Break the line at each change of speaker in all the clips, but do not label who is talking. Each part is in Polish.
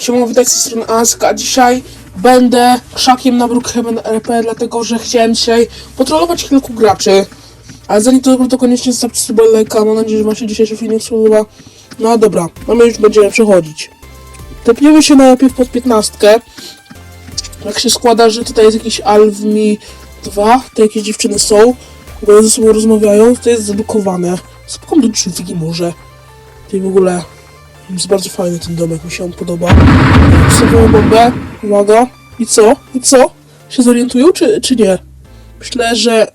Siemon, witajcie z strony Ask, a dzisiaj będę krzakiem na Brookhaven RP, dlatego że chciałem dzisiaj potrolować kilku graczy. Ale zanim to, to koniecznie zostawcie sobie lajka, mam nadzieję, że wam się dzisiejszy filmik spodoba. No dobra, a my już będziemy przechodzić. Tepniemy się najpierw pod 15. Jak się składa, że tutaj jest jakiś Alvmi 2, te jakieś dziewczyny są, które ze sobą rozmawiają, to jest zablokowane. Spokojnie do drzwi może. Tutaj w ogóle jest bardzo fajny ten domek, mi się on podoba. Wstawiamy bombę, uwaga. I co? I co? Się zorientują, czy, czy nie? Myślę, że...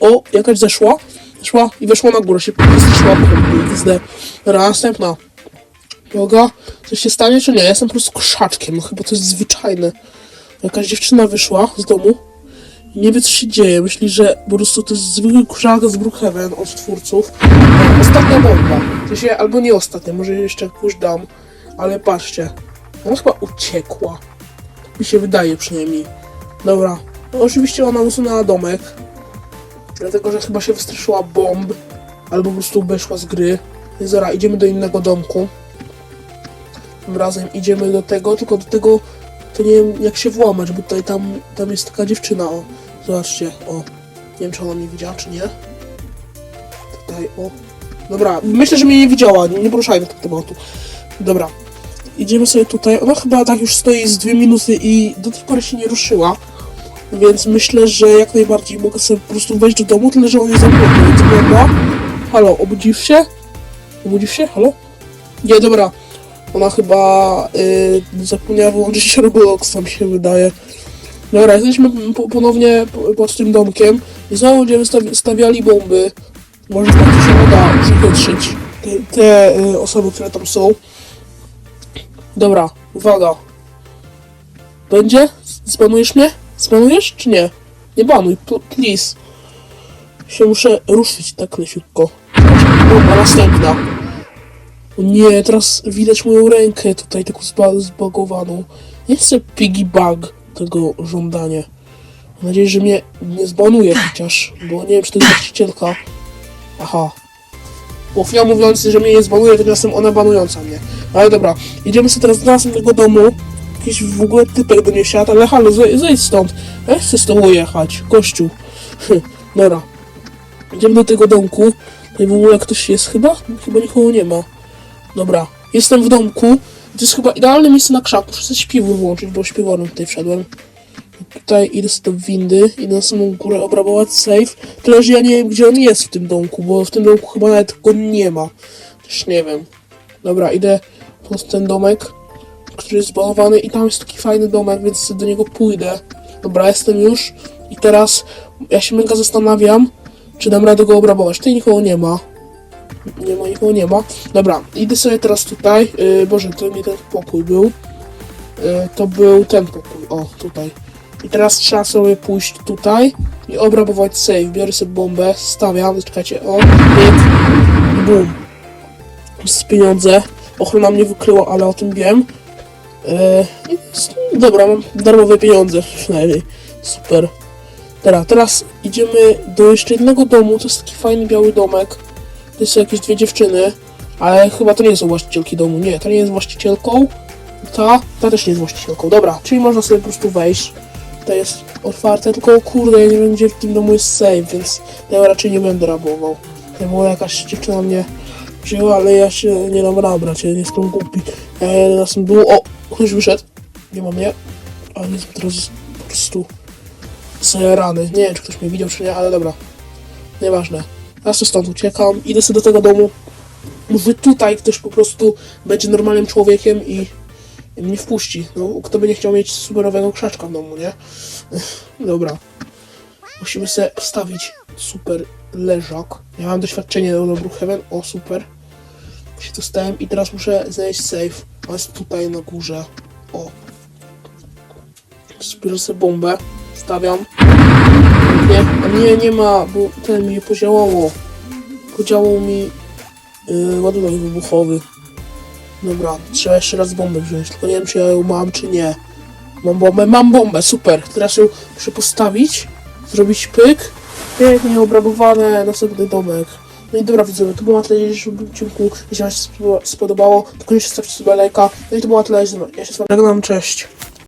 O, jakaś zeszła. Zeszła i weszła na górę, się zeszła, zde. Następna. Uwaga, coś się stanie, czy nie? Ja jestem po prostu krzaczkiem, no chyba to jest zwyczajne. Jakaś dziewczyna wyszła z domu nie wie, co się dzieje. Myśli, że po prostu to jest zwykły krzak z Brookhaven od twórców. Ostatnia bomba. To się, albo nie ostatnia, może jeszcze jakąś dam. Ale patrzcie, ona chyba uciekła. Mi się wydaje przynajmniej. Dobra. No, oczywiście ona usunęła domek. Dlatego, że chyba się wystraszyła bomb. Albo po prostu wyszła z gry. Zaraz idziemy do innego domku. Tym razem idziemy do tego, tylko do tego to nie wiem jak się włamać, bo tutaj tam, tam jest taka dziewczyna, o. Zobaczcie, o. Nie wiem czy ona mnie widziała, czy nie. Tutaj, o. Dobra, myślę, że mnie nie widziała, nie, nie poruszajmy tego tematu. Dobra. Idziemy sobie tutaj. Ona chyba tak już stoi z dwie minuty i do tej pory się nie ruszyła. Więc myślę, że jak najbardziej mogę sobie po prostu wejść do domu, tyle że on jest zamknięty, więc. Halo, obudzisz się? Obudzisz się? Halo? Nie, dobra. Ona chyba yy, zapomniała wyłączyć Roblox, tam się wydaje. Dobra, jesteśmy po, ponownie po- pod tym domkiem i znowu będziemy stawi- stawiali bomby. Może tak się uda przechytrzyć te, te y, osoby, które tam są. Dobra, uwaga. Będzie? Zbanujesz mnie? Zbanujesz czy nie? Nie banuj, pl- please. Się muszę ruszyć tak leciutko. Bomba następna. O nie, teraz widać moją rękę tutaj taką zba- zbagowaną. Nie chcę piggy bug tego żądania. Mam nadzieję, że mnie nie zbanuje chociaż, bo nie wiem, czy to jest właścicielka. Aha. Bo chwila mówiąc, że mnie nie zbanuje, tymczasem ona banująca mnie. Ale dobra, idziemy sobie teraz do następnego domu. Jakiś w ogóle typek do niej siadł, ale halo, zej- zejdź stąd. Ja chcę z tobą jechać, gościu. dobra. Idziemy do tego domku. Tutaj w ogóle ktoś jest chyba? Chyba nikogo nie ma. Dobra, jestem w domku. To jest chyba idealne miejsce na krzak. Muszę sobie śpiwór włączyć, bo śpiworem tutaj wszedłem. Tutaj idę sobie do windy, idę na samą górę obrabować safe. Tyle, że ja nie wiem, gdzie on jest w tym domku, bo w tym domku chyba nawet go nie ma. Też nie wiem. Dobra, idę pod ten domek, który jest zbanowany i tam jest taki fajny domek, więc do niego pójdę. Dobra, jestem już. I teraz ja się mega zastanawiam, czy dam radę go obrabować. Tutaj nikogo nie ma. Nie ma, nikogo nie ma. Dobra, idę sobie teraz tutaj. Yy, Boże, to nie ten pokój był. Yy, to był ten pokój. O, tutaj. I teraz trzeba sobie pójść tutaj i obrabować save. Biorę sobie bombę, stawiam, czekajcie, o, i bum. Z pieniądze. Ochrona mnie wykryła, ale o tym wiem. Yy, dobra, mam darmowe pieniądze przynajmniej. Super. Teraz, teraz idziemy do jeszcze jednego domu. To jest taki fajny biały domek. To są jakieś dwie dziewczyny, ale chyba to nie są właścicielki domu. Nie, ta nie jest właścicielką. Ta, ta też nie jest właścicielką. Dobra, czyli można sobie po prostu wejść. To jest otwarte, tylko kurde, ja nie wiem gdzie w tym domu jest save, więc ja raczej nie będę rabował. To była jakaś dziewczyna mnie wzięła, ale ja się nie dam nabrać, ja nie jestem głupi. Ja tym dół. O, ktoś wyszedł. Nie mam mnie. Ale jestem teraz po prostu rany. Nie wiem, czy ktoś mnie widział, czy nie, ale dobra. Nieważne. Ja sobie stąd uciekam, idę sobie do tego domu. Mówię, tutaj ktoś po prostu będzie normalnym człowiekiem i, mnie wpuści. No, kto by nie chciał mieć superowego krzaczka w domu, nie? Dobra. Musimy sobie wstawić super leżak. Ja mam doświadczenie do Brookhaven. O, super. Się dostałem i teraz muszę znaleźć safe. On jest tutaj na górze. O. Zbiorę sobie bombę. Stawiam. Nie, nie, nie ma, bo ten mi podziałało. Podziałał mi yy, ładunek wybuchowy. Dobra, trzeba jeszcze raz bombę wziąć, tylko nie wiem czy ja ją mam czy nie. Mam bombę, mam bombę, super. Teraz ją muszę postawić, zrobić pyk. Pięknie obrabowane, następny domek. No i dobra widzowie, to było na tyle w dzisiejszym odcinku. Jeśli wam się spodoba- spodobało, to koniecznie stawcie sobie lajka. No i to było na tyle, ja się z wami żegnam, cześć.